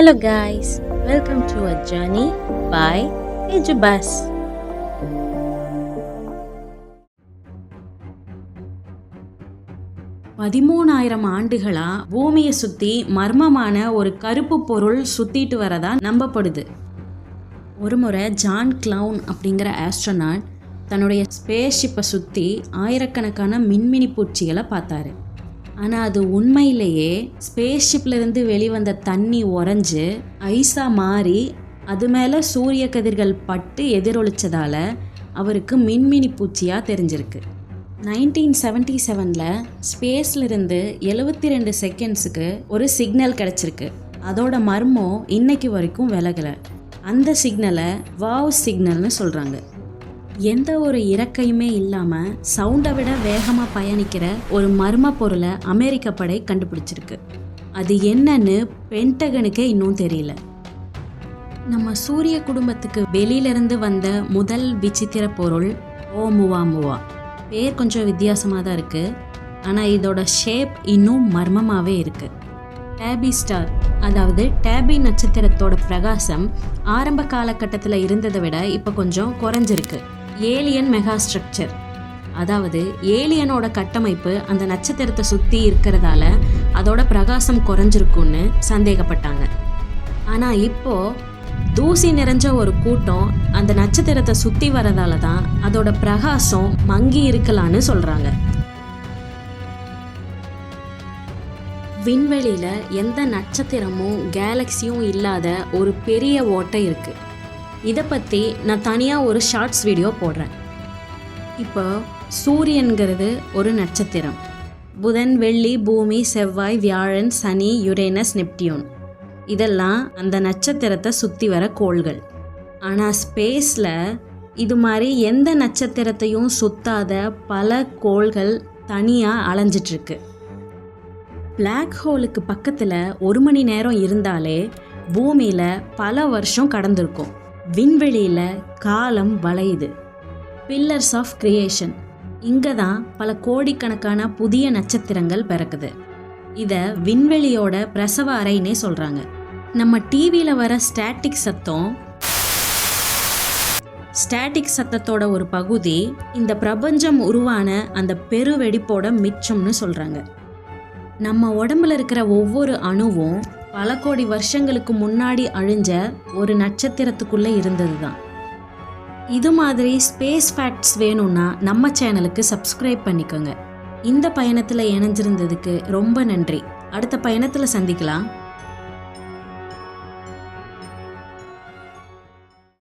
Hello guys, welcome to a journey by Ejubas. பதிமூணாயிரம் ஆண்டுகளா பூமியை சுத்தி மர்மமான ஒரு கருப்பு பொருள் சுத்திட்டு வரதா நம்பப்படுது ஒரு முறை ஜான் கிளவுன் அப்படிங்கிற ஆஸ்ட்ரோனாட் தன்னுடைய ஸ்பேஸ் ஷிப்பை சுற்றி ஆயிரக்கணக்கான மின்மினி பூச்சிகளை பார்த்தாரு ஆனால் அது உண்மையிலேயே ஸ்பேஸ்ஷிப்லேருந்து வெளிவந்த தண்ணி உறைஞ்சு ஐஸாக மாறி அது மேலே சூரிய கதிர்கள் பட்டு எதிரொலிச்சதால் அவருக்கு மின்மினி பூச்சியாக தெரிஞ்சிருக்கு. நைன்டீன் செவன்ட்டி செவனில் ஸ்பேஸ்லேருந்து எழுபத்தி ரெண்டு செகண்ட்ஸுக்கு ஒரு சிக்னல் கிடச்சிருக்கு. அதோட மர்மம் இன்னைக்கு வரைக்கும் விலகலை. அந்த சிக்னலை வாவ் சிக்னல்னு சொல்கிறாங்க எந்த ஒரு இறக்கையுமே இல்லாமல் சவுண்டை விட வேகமாக பயணிக்கிற ஒரு மர்ம பொருளை அமெரிக்க படை கண்டுபிடிச்சிருக்கு. அது என்னன்னு பென்டகனுக்கே இன்னும் தெரியல. நம்ம சூரிய குடும்பத்துக்கு வெளியிலிருந்து வந்த முதல் விசித்திர பொருள் ஓமுவா முவா பேர் கொஞ்சம் வித்தியாசமாக தான் இருக்குது ஆனால் இதோட ஷேப் இன்னும் மர்மமாகவே இருக்குது டேபி ஸ்டார் அதாவது டேபி நட்சத்திரத்தோட பிரகாசம் ஆரம்ப காலகட்டத்தில் இருந்ததை விட இப்போ கொஞ்சம் குறைஞ்சிருக்கு. Alien mega structure. அதாவது ஏலியனோட கட்டமைப்பு அந்த நட்சத்திரத்தை சுற்றி இருக்கிறதால அதோட பிரகாசம் குறைஞ்சிருக்கும்னு சந்தேகப்பட்டாங்க. ஆனால் இப்போது தூசி நிறைஞ்ச ஒரு கூட்டம் அந்த நட்சத்திரத்தை சுற்றி வரதால தான் அதோட பிரகாசம் மங்கி இருக்கலான்னு சொல்கிறாங்க விண்வெளியில் எந்த நட்சத்திரமும் கேலக்சியும் இல்லாத ஒரு பெரிய ஓட்டை இருக்குது இதை பற்றி நான் தனியாக ஒரு ஷார்ட்ஸ் வீடியோ போடுறேன். இப்போ சூரியன்கிறது ஒரு நட்சத்திரம். புதன் வெள்ளி பூமி செவ்வாய் வியாழன் சனி யுரேனஸ் நெப்டியூன். இதெல்லாம் அந்த நட்சத்திரத்தை சுற்றி வர கோள்கள். ஆனால் ஸ்பேஸில் இது மாதிரி எந்த நட்சத்திரத்தையும் சுத்தாத பல கோள்கள் தனியாக அலைஞ்சிட்ருக்கு. பிளாக் ஹோலுக்கு பக்கத்தில் ஒரு மணி நேரம் இருந்தாலே பூமியில் பல வருஷம் கடந்திருக்கும். விண்வெளியில் காலம் வளையுது. பில்லர்ஸ் ஆஃப் கிரியேஷன் இங்கே தான் பல கோடிக்கணக்கான புதிய நட்சத்திரங்கள் பிறக்குது. இதை விண்வெளியோட பிரசவ அறைன்னே சொல்கிறாங்க நம்ம டிவியில் வர ஸ்டாட்டிக் சத்தம் ஸ்டாட்டிக் சத்தத்தோட ஒரு பகுதி இந்த பிரபஞ்சம் உருவான அந்த பெருவெடிப்போட மிச்சம்னு சொல்கிறாங்க நம்ம உடம்புல இருக்கிற ஒவ்வொரு அணுவும் பல கோடி வருஷங்களுக்கு முன்னாடி அழிஞ்ச ஒரு நட்சத்திரத்துக்குள்ளே இருந்தது தான் இது மாதிரி ஸ்பேஸ் ஃபேக்ட்ஸ் வேணும்னா நம்ம சேனலுக்கு சப்ஸ்கிரைப் பண்ணிக்கோங்க. இந்த பயணத்தில் இணைஞ்சிருந்ததுக்கு ரொம்ப நன்றி. அடுத்த பயணத்தில் சந்திக்கலாம்.